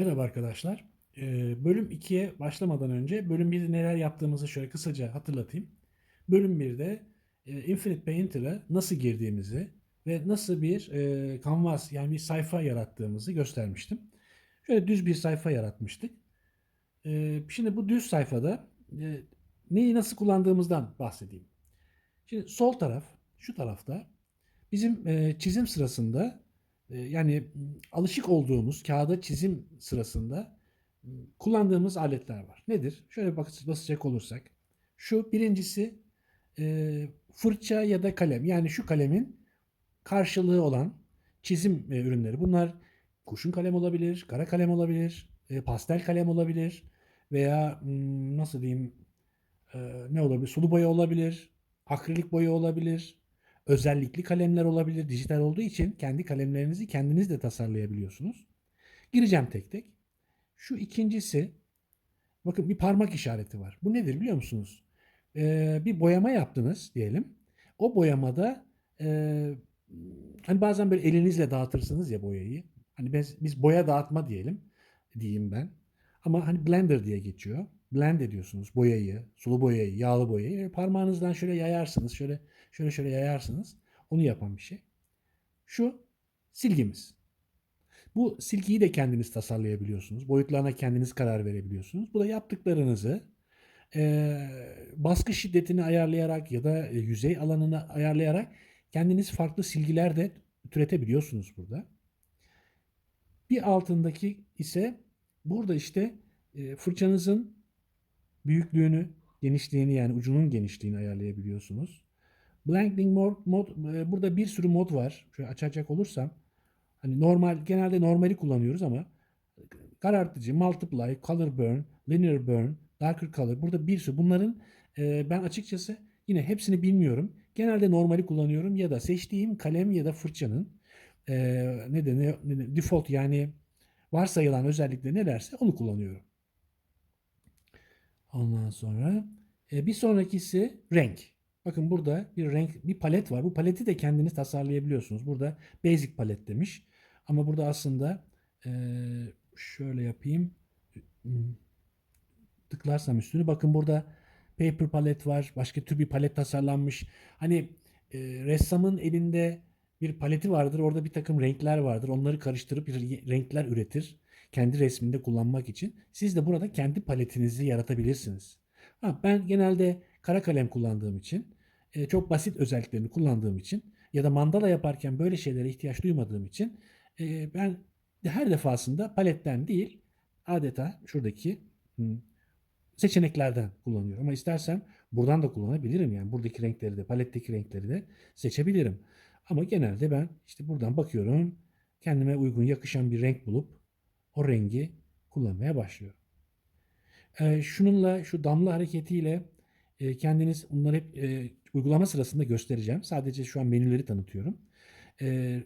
Merhaba arkadaşlar. Ee, Bölüm 2'ye başlamadan önce bölüm 1'de neler yaptığımızı şöyle kısaca hatırlatayım. Bölüm 1'de e, Infinite Painter'a nasıl girdiğimizi ve nasıl bir e, canvas yani bir sayfa yarattığımızı göstermiştim. Şöyle düz bir sayfa yaratmıştık. Ee, Şimdi bu düz sayfada e, neyi nasıl kullandığımızdan bahsedeyim. Şimdi sol taraf, şu tarafta bizim çizim sırasında yani m, alışık olduğumuz kağıda çizim sırasında m, kullandığımız aletler var. Nedir? Şöyle bak basacak olursak. Şu birincisi e, fırça ya da kalem. Yani şu kalemin karşılığı olan çizim e, ürünleri. Bunlar kurşun kalem olabilir, kara kalem olabilir, e, pastel kalem olabilir veya nasıl diyeyim ne olabilir? Sulu boya olabilir, akrilik boya olabilir, özellikli kalemler olabilir. Dijital olduğu için kendi kalemlerinizi kendiniz de tasarlayabiliyorsunuz. Gireceğim tek tek. Şu ikincisi, bakın bir parmak işareti var. Bu nedir biliyor musunuz? Ee, bir boyama yaptınız diyelim. O boyamada e, hani bazen böyle elinizle dağıtırsınız ya boyayı. Hani biz, biz boya dağıtma diyelim diyeyim ben. Ama hani blender diye geçiyor. Blend ediyorsunuz boyayı, sulu boyayı, yağlı boyayı. Böyle parmağınızdan şöyle yayarsınız. Şöyle şöyle şöyle yayarsınız. Onu yapan bir şey. Şu silgimiz. Bu silgiyi de kendiniz tasarlayabiliyorsunuz. Boyutlarına kendiniz karar verebiliyorsunuz. Bu da yaptıklarınızı eee, baskı şiddetini ayarlayarak ya da e, yüzey alanını ayarlayarak kendiniz farklı silgiler de türetebiliyorsunuz burada. Bir altındaki ise burada işte e, fırçanızın büyüklüğünü, genişliğini yani ucunun genişliğini ayarlayabiliyorsunuz. Blending mod, mod e, burada bir sürü mod var. Şöyle açacak olursam hani normal genelde normali kullanıyoruz ama karartıcı, multiply, color burn, linear burn, darker color burada bir sürü bunların e, ben açıkçası yine hepsini bilmiyorum. Genelde normali kullanıyorum ya da seçtiğim kalem ya da fırçanın e, ne de ne, ne- default yani varsayılan özellikleri nelerse onu kullanıyorum. Ondan sonra e, bir sonrakisi renk. Bakın burada bir renk, bir palet var. Bu paleti de kendiniz tasarlayabiliyorsunuz. Burada basic palet demiş. Ama burada aslında e, şöyle yapayım. Tıklarsam üstünü bakın burada paper palet var. Başka tür bir palet tasarlanmış. Hani e, ressamın elinde bir paleti vardır. Orada bir takım renkler vardır. Onları karıştırıp bir renkler üretir. Kendi resminde kullanmak için. Siz de burada kendi paletinizi yaratabilirsiniz. Ha, ben genelde kara kalem kullandığım için, e, çok basit özelliklerini kullandığım için ya da mandala yaparken böyle şeylere ihtiyaç duymadığım için e, ben her defasında paletten değil adeta şuradaki seçeneklerden kullanıyorum. Ama istersem buradan da kullanabilirim. Yani buradaki renkleri de, paletteki renkleri de seçebilirim. Ama genelde ben işte buradan bakıyorum. Kendime uygun, yakışan bir renk bulup o rengi kullanmaya başlıyorum. Ee, şununla, şu damla hareketiyle e, kendiniz bunları hep e, uygulama sırasında göstereceğim. Sadece şu an menüleri tanıtıyorum. Ee,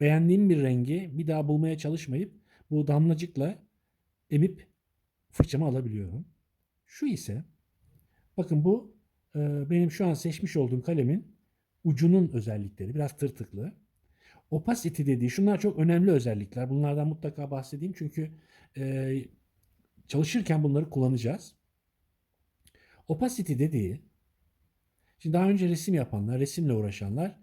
beğendiğim bir rengi bir daha bulmaya çalışmayıp bu damlacıkla emip fırçamı alabiliyorum. Şu ise bakın bu e, benim şu an seçmiş olduğum kalemin ucunun özellikleri. Biraz tırtıklı. Opacity dediği şunlar çok önemli özellikler. Bunlardan mutlaka bahsedeyim çünkü e, çalışırken bunları kullanacağız. Opacity dediği şimdi daha önce resim yapanlar, resimle uğraşanlar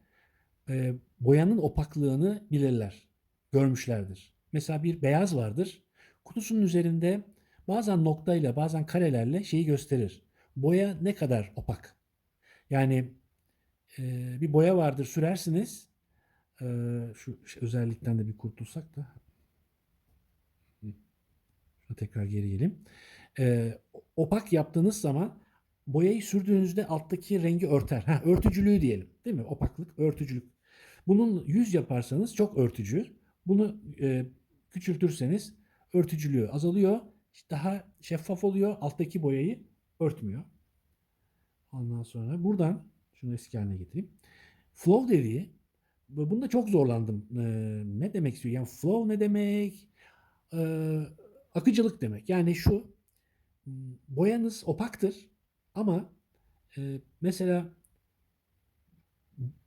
e, boyanın opaklığını bilirler. Görmüşlerdir. Mesela bir beyaz vardır. Kutusunun üzerinde bazen noktayla bazen karelerle şeyi gösterir. Boya ne kadar opak. Yani e, bir boya vardır sürersiniz. E, şu özellikten de bir kurtulsak da. Şuna tekrar geri geleyim. E, opak yaptığınız zaman boyayı sürdüğünüzde alttaki rengi örter. Ha, örtücülüğü diyelim. Değil mi? Opaklık, örtücülük. Bunun 100 yaparsanız çok örtücü. Bunu e, küçültürseniz örtücülüğü azalıyor. Daha şeffaf oluyor. Alttaki boyayı örtmüyor. Ondan sonra buradan şunu eski haline getireyim. Flow dediği bunda çok zorlandım. Ee, ne demek istiyor? Yani flow ne demek? Ee, akıcılık demek. Yani şu m, boyanız opaktır ama e, mesela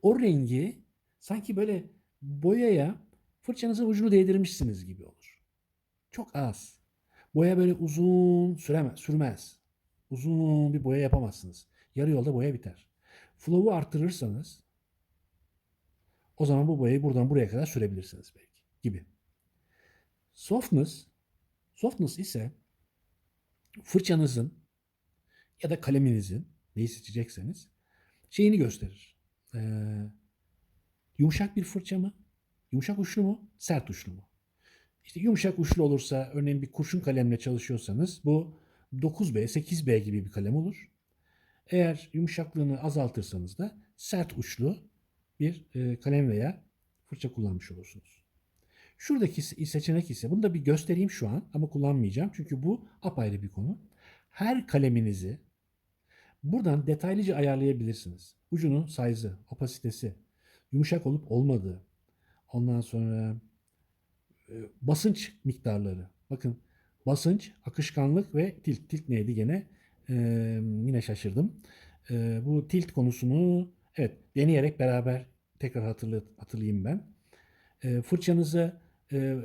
o rengi sanki böyle boyaya fırçanızın ucunu değdirmişsiniz gibi olur. Çok az. Boya böyle uzun süremez, sürmez. Uzun bir boya yapamazsınız. Yarı yolda boya biter. Flow'u arttırırsanız o zaman bu boyayı buradan buraya kadar sürebilirsiniz belki gibi. Softness softness ise fırçanızın ya da kaleminizin neyi seçecekseniz şeyini gösterir. Ee, yumuşak bir fırça mı? Yumuşak uçlu mu? Sert uçlu mu? İşte yumuşak uçlu olursa örneğin bir kurşun kalemle çalışıyorsanız bu 9B, 8B gibi bir kalem olur. Eğer yumuşaklığını azaltırsanız da sert uçlu bir e, kalem veya fırça kullanmış olursunuz. Şuradaki seçenek ise bunu da bir göstereyim şu an ama kullanmayacağım çünkü bu apayrı bir konu. Her kaleminizi buradan detaylıca ayarlayabilirsiniz. Ucunun size'ı, opasitesi, yumuşak olup olmadığı, ondan sonra e, basınç miktarları. Bakın basınç, akışkanlık ve tilt. Tilt neydi gene? Ee, yine şaşırdım. Ee, bu tilt konusunu evet deneyerek beraber tekrar hatırlı, hatırlayayım ben. Ee, fırçanızı e,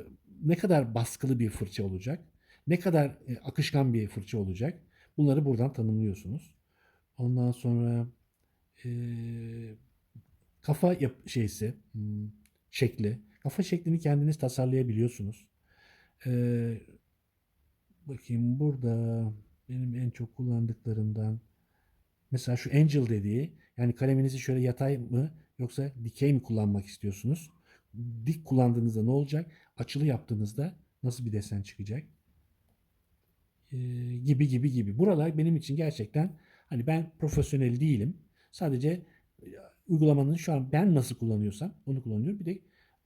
ne kadar baskılı bir fırça olacak? Ne kadar e, akışkan bir fırça olacak? Bunları buradan tanımlıyorsunuz. Ondan sonra e, kafa yap şeysi, hmm, şekli. Kafa şeklini kendiniz tasarlayabiliyorsunuz. Ee, bakayım burada benim en çok kullandıklarımdan mesela şu Angel dediği yani kaleminizi şöyle yatay mı yoksa dikey mi kullanmak istiyorsunuz? Dik kullandığınızda ne olacak? Açılı yaptığınızda nasıl bir desen çıkacak? Ee, gibi gibi gibi. Buralar benim için gerçekten hani ben profesyonel değilim. Sadece e, uygulamanın şu an ben nasıl kullanıyorsam onu kullanıyorum. Bir de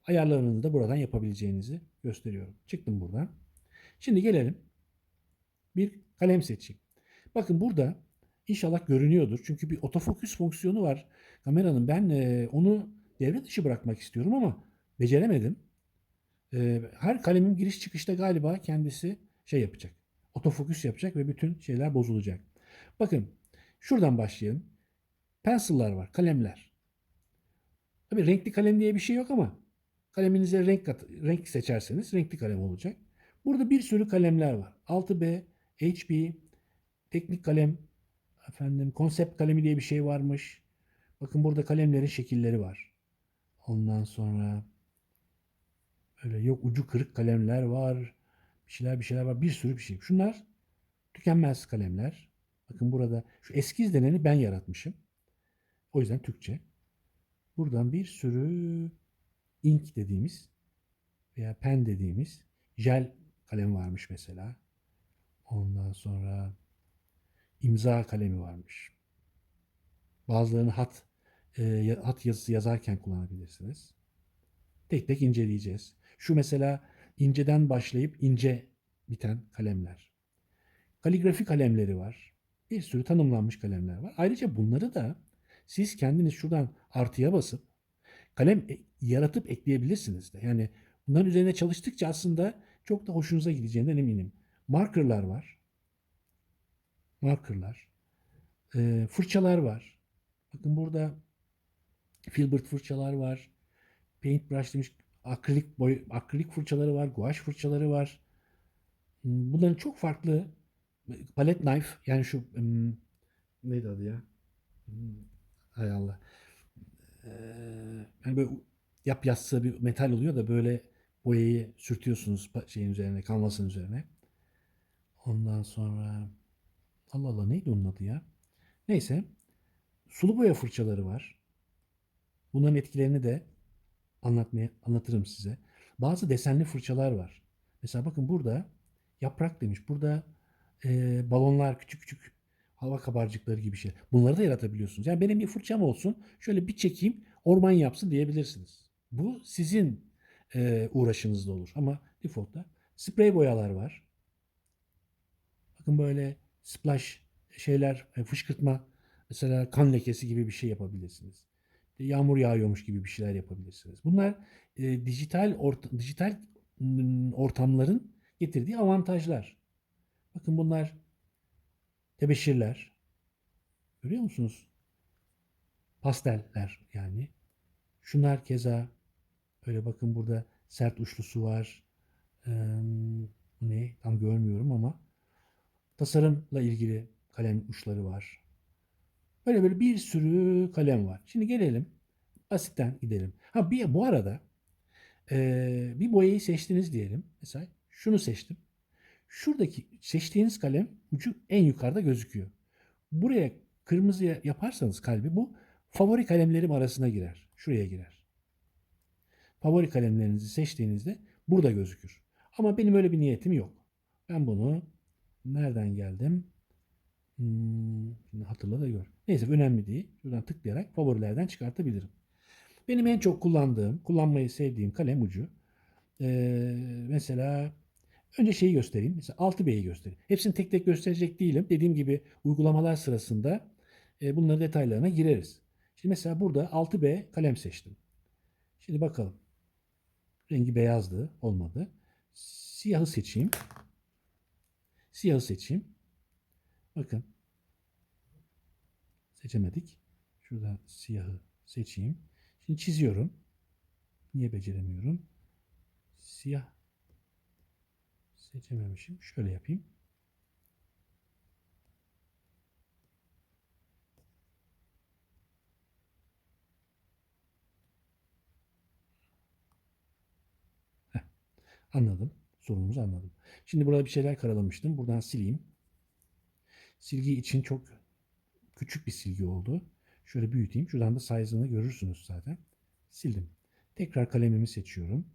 ayarlarınızı da buradan yapabileceğinizi gösteriyorum. Çıktım buradan. Şimdi gelelim bir kalem seçeyim. Bakın burada inşallah görünüyordur. Çünkü bir otofokus fonksiyonu var kameranın. Ben e, onu devre dışı bırakmak istiyorum ama beceremedim. E, her kalemim giriş çıkışta galiba kendisi şey yapacak. Otofokus yapacak ve bütün şeyler bozulacak. Bakın şuradan başlayalım. Pencil'lar var, kalemler. Tabii renkli kalem diye bir şey yok ama kaleminize renk, kat, renk seçerseniz renkli kalem olacak. Burada bir sürü kalemler var. 6B, HB, teknik kalem, efendim konsept kalemi diye bir şey varmış. Bakın burada kalemlerin şekilleri var. Ondan sonra öyle yok ucu kırık kalemler var. Bir şeyler bir şeyler var. Bir sürü bir şey. Şunlar tükenmez kalemler. Bakın burada şu eskiz deneni ben yaratmışım. O yüzden Türkçe. Buradan bir sürü ink dediğimiz veya pen dediğimiz jel kalem varmış mesela. Ondan sonra imza kalemi varmış. Bazılarını hat e, hat yazısı yazarken kullanabilirsiniz. Tek tek inceleyeceğiz. Şu mesela inceden başlayıp ince biten kalemler. Kaligrafi kalemleri var. Bir sürü tanımlanmış kalemler var. Ayrıca bunları da siz kendiniz şuradan artıya basıp kalem e, yaratıp ekleyebilirsiniz de. Yani bunların üzerine çalıştıkça aslında çok da hoşunuza gideceğinden eminim. Markerlar var. Markerlar. E, fırçalar var. Bakın burada filbert fırçalar var. Paintbrush demiş. Akrilik boy, akrilik fırçaları var. Guaj fırçaları var. Hmm, bunların çok farklı palet knife yani şu um, neydi adı ya? Hmm, hay Allah. Ee, yani böyle yap yassı bir metal oluyor da böyle boyayı sürtüyorsunuz şeyin üzerine, kanvasın üzerine. Ondan sonra Allah Allah neydi onun adı ya? Neyse. Sulu boya fırçaları var. Bunların etkilerini de anlatmaya anlatırım size. Bazı desenli fırçalar var. Mesela bakın burada yaprak demiş. Burada e, balonlar küçük küçük hava kabarcıkları gibi şey. Bunları da yaratabiliyorsunuz. Yani benim bir fırçam olsun. Şöyle bir çekeyim orman yapsın diyebilirsiniz. Bu sizin e, uğraşınızda olur. Ama default'ta sprey boyalar var. Bakın böyle splash şeyler, e, fışkırtma mesela kan lekesi gibi bir şey yapabilirsiniz. Yağmur yağıyormuş gibi bir şeyler yapabilirsiniz. Bunlar e, dijital orta, dijital ortamların getirdiği avantajlar. Bakın bunlar tebeşirler. Görüyor musunuz? Pasteller yani. Şunlar keza öyle bakın burada sert uçlusu var. Ee, tasarımla ilgili kalem uçları var. Böyle böyle bir sürü kalem var. Şimdi gelelim. Basitten gidelim. Ha bir bu arada eee, bir boyayı seçtiniz diyelim. Mesela şunu seçtim. Şuradaki seçtiğiniz kalem ucu en yukarıda gözüküyor. Buraya kırmızıya yaparsanız kalbi bu favori kalemlerim arasına girer. Şuraya girer. Favori kalemlerinizi seçtiğinizde burada gözükür. Ama benim öyle bir niyetim yok. Ben bunu nereden geldim? Hmm, şimdi hatırla da gör. Neyse önemli değil. Şuradan tıklayarak favorilerden çıkartabilirim. Benim en çok kullandığım, kullanmayı sevdiğim kalem ucu. Ee, mesela önce şeyi göstereyim. Mesela 6B'yi göstereyim. Hepsini tek tek gösterecek değilim. Dediğim gibi uygulamalar sırasında e, bunların detaylarına gireriz. Şimdi mesela burada 6B kalem seçtim. Şimdi bakalım. Rengi beyazdı. Olmadı. Siyahı seçeyim. Siyahı seçeyim. Bakın. Seçemedik. Şuradan siyahı seçeyim. Şimdi çiziyorum. Niye beceremiyorum? Siyah seçememişim. Şöyle yapayım. Heh, anladım. Sorunumuzu anladım. Şimdi burada bir şeyler karalamıştım. Buradan sileyim. Silgi için çok küçük bir silgi oldu. Şöyle büyüteyim. Şuradan da size'ını görürsünüz zaten. Sildim. Tekrar kalemimi seçiyorum.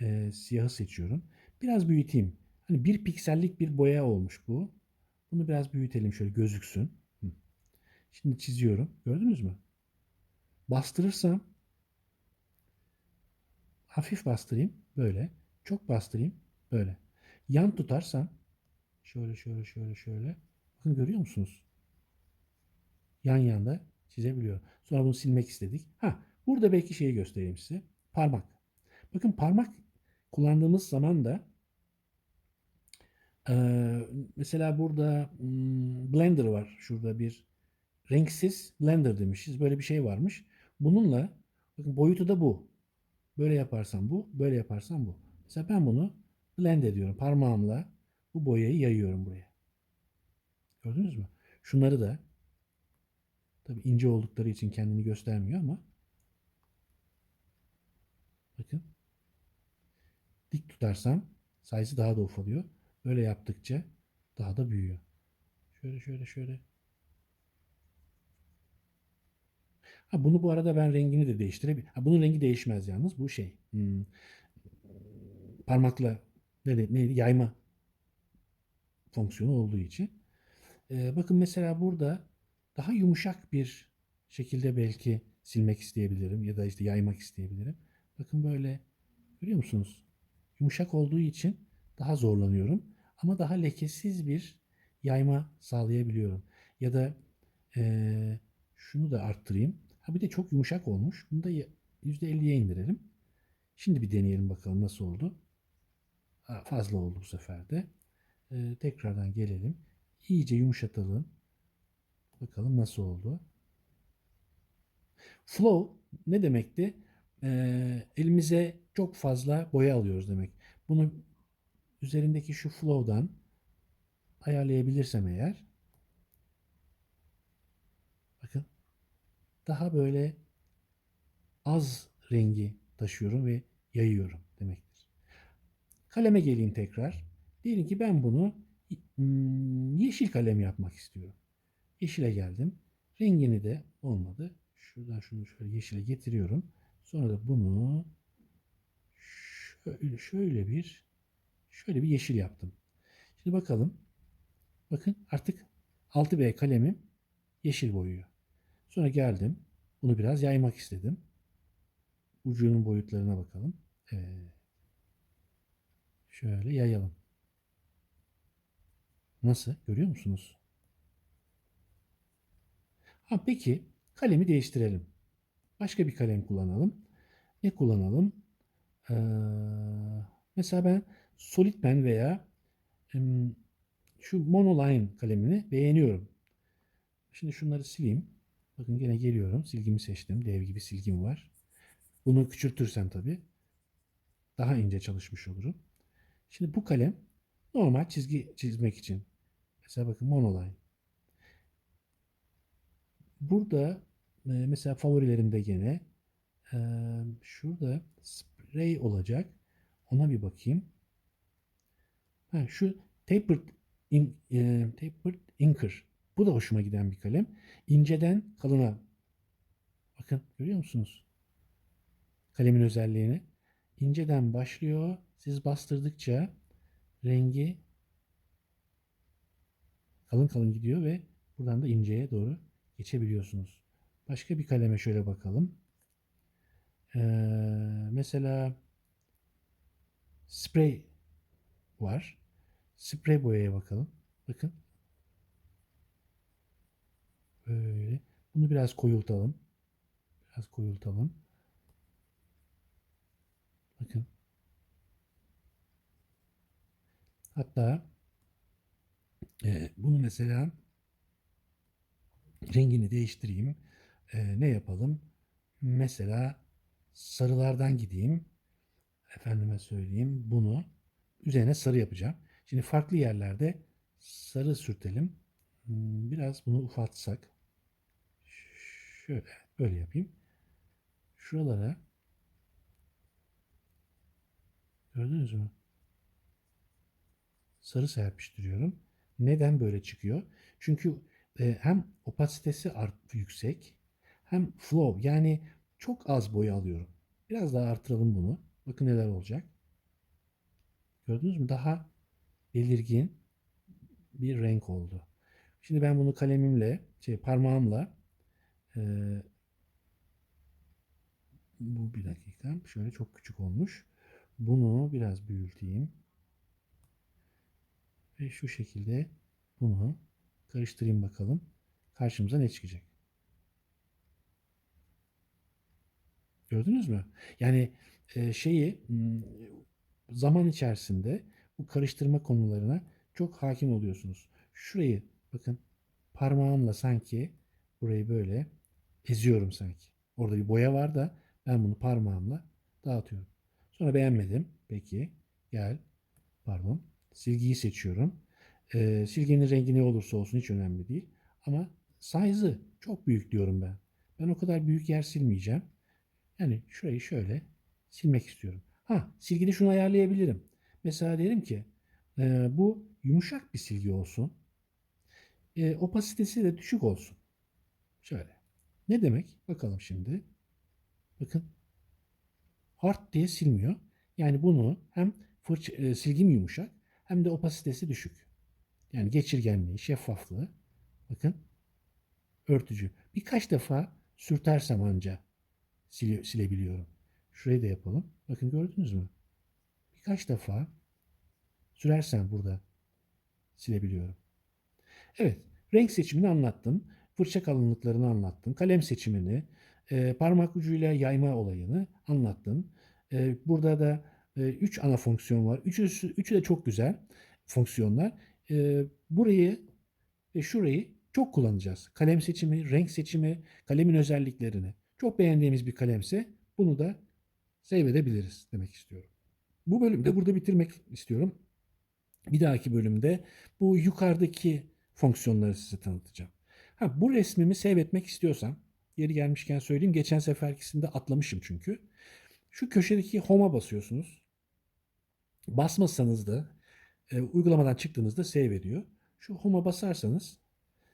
Ee, siyahı seçiyorum. Biraz büyüteyim. Hani bir piksellik bir boya olmuş bu. Bunu biraz büyütelim şöyle gözüksün. Şimdi çiziyorum. Gördünüz mü? Bastırırsam hafif bastırayım. Böyle. Çok bastırayım. Böyle. Yan tutarsam şöyle şöyle şöyle şöyle. Bakın görüyor musunuz? Yan yanda çizebiliyor. Sonra bunu silmek istedik. Ha, burada belki şeyi göstereyim size. Parmak. Bakın parmak kullandığımız zaman da eee, mesela burada hmm, Blender var. Şurada bir renksiz Blender demişiz. Böyle bir şey varmış. Bununla bakın boyutu da bu. Böyle yaparsam bu, böyle yaparsam bu. Mesela ben bunu blend ediyorum. Parmağımla bu boyayı yayıyorum buraya. Gördünüz mü? Şunları da tabii ince oldukları için kendini göstermiyor ama bakın dik tutarsam size'ı daha da ufalıyor. Böyle yaptıkça daha da büyüyor. Şöyle şöyle şöyle. Ha bunu bu arada ben rengini de değiştirebilirim. Ha bunun rengi değişmez yalnız. Bu şey. hmm, parmakla ne, neydi? Yayma fonksiyonu olduğu için. Ee, bakın mesela burada daha yumuşak bir şekilde belki silmek isteyebilirim ya da işte yaymak isteyebilirim. Bakın böyle görüyor musunuz? Yumuşak olduğu için daha zorlanıyorum ama daha lekesiz bir yayma sağlayabiliyorum. Ya da eee, şunu da arttırayım. Ha bir de çok yumuşak olmuş. Bunu da y- %50'ye indirelim. Şimdi bir deneyelim bakalım nasıl oldu. Fazla oldu bu sefer de. Ee, tekrardan gelelim. İyice yumuşatalım. Bakalım nasıl oldu. Flow ne demekti? Ee, elimize çok fazla boya alıyoruz demek. Bunu üzerindeki şu flow'dan ayarlayabilirsem eğer bakın daha böyle az rengi taşıyorum ve yayıyorum demektir. Kaleme geleyim tekrar. Diyelim ki ben bunu hmm, yeşil kalem yapmak istiyorum. Yeşile geldim. Rengini de olmadı. Şuradan şunu şöyle yeşile getiriyorum. Sonra da bunu şöyle, şöyle bir şöyle bir yeşil yaptım. Şimdi bakalım. Bakın artık 6B kalemim yeşil boyuyor. Sonra geldim. Bunu biraz yaymak istedim. Ucunun boyutlarına bakalım. Evet. Şöyle yayalım. Nasıl? Görüyor musunuz? Ha peki kalemi değiştirelim. Başka bir kalem kullanalım. Ne kullanalım? Ee, mesela ben Solid Pen veya şu Monoline kalemini beğeniyorum. Şimdi şunları sileyim. Bakın gene geliyorum. Silgimi seçtim. Dev gibi silgim var. Bunu küçültürsem tabii daha ince çalışmış olurum. Şimdi bu kalem normal çizgi çizmek için Mesela bakın monoline. Burada e, mesela favorilerimde gene e, şurada spray olacak. Ona bir bakayım. Ha, şu tapered, in, e, tapered inker. Bu da hoşuma giden bir kalem. İnceden kalına. Bakın görüyor musunuz? Kalemin özelliğini. İnceden başlıyor. Siz bastırdıkça rengi kalın kalın gidiyor ve buradan da inceye doğru geçebiliyorsunuz. Başka bir kaleme şöyle bakalım. Ee, mesela sprey var. Sprey boyaya bakalım. Bakın. Böyle. Bunu biraz koyultalım. Biraz koyultalım. Bakın. Hatta e, bunu mesela rengini değiştireyim. E, ne yapalım? Mesela sarılardan gideyim. Efendime söyleyeyim bunu üzerine sarı yapacağım. Şimdi farklı yerlerde sarı sürtelim. Hmm, Biraz bunu ufaltsak. Şöyle böyle yapayım. Şuralara gördünüz mü? Sarı serpiştiriyorum. Neden böyle çıkıyor? Çünkü e, hem opasitesi yüksek hem flow yani çok az boya alıyorum. Biraz daha artıralım bunu. Bakın neler olacak. Gördünüz mü? Daha belirgin bir renk oldu. Şimdi ben bunu kalemimle, şey parmağımla e, bu bir dakika. Şöyle çok küçük olmuş. Bunu biraz büyüteyim. Ve şu şekilde bunu karıştırayım bakalım. Karşımıza ne çıkacak? Gördünüz mü? Yani e, şeyi zaman içerisinde bu karıştırma konularına çok hakim oluyorsunuz. Şurayı bakın parmağımla sanki burayı böyle eziyorum sanki. Orada bir boya var da ben bunu parmağımla dağıtıyorum. Sonra beğenmedim. Peki gel pardon silgiyi seçiyorum. Ee, silginin rengi ne olursa olsun hiç önemli değil. Ama size'ı çok büyük diyorum ben. Ben o kadar büyük yer silmeyeceğim. Yani şurayı şöyle silmek istiyorum. Ha silgide şunu ayarlayabilirim. Mesela derim ki e, bu yumuşak bir silgi olsun. E, opasitesi de düşük olsun. Şöyle. Ne demek? Bakalım şimdi. Bakın. Hard diye silmiyor. Yani bunu hem fırça, e, silgim yumuşak hem de opasitesi düşük. Yani geçirgenliği, şeffaflığı. Bakın. Örtücü. Birkaç defa sürtersem anca sile, silebiliyorum. Şurayı da yapalım. Bakın gördünüz mü? Birkaç defa sürersem burada silebiliyorum. Evet, renk seçimini anlattım. Fırça kalınlıklarını anlattım. Kalem seçimini, e, parmak ucuyla yayma olayını anlattım. E, burada da 3 ana fonksiyon var. Üçü, üçü de çok güzel fonksiyonlar. E, burayı ve şurayı çok kullanacağız. Kalem seçimi, renk seçimi, kalemin özelliklerini. Çok beğendiğimiz bir kalemse bunu da save edebiliriz demek istiyorum. Bu bölümde burada bitirmek istiyorum. Bir dahaki bölümde bu yukarıdaki fonksiyonları size tanıtacağım. Ha, bu resmimi save etmek istiyorsam, yeri gelmişken söyleyeyim. Geçen seferkisinde atlamışım çünkü. Şu köşedeki home'a basıyorsunuz. Basmasanız da e, uygulamadan çıktığınızda save ediyor. Şu home'a basarsanız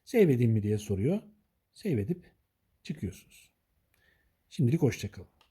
save edeyim mi diye soruyor. Save edip çıkıyorsunuz. Şimdilik hoşçakalın.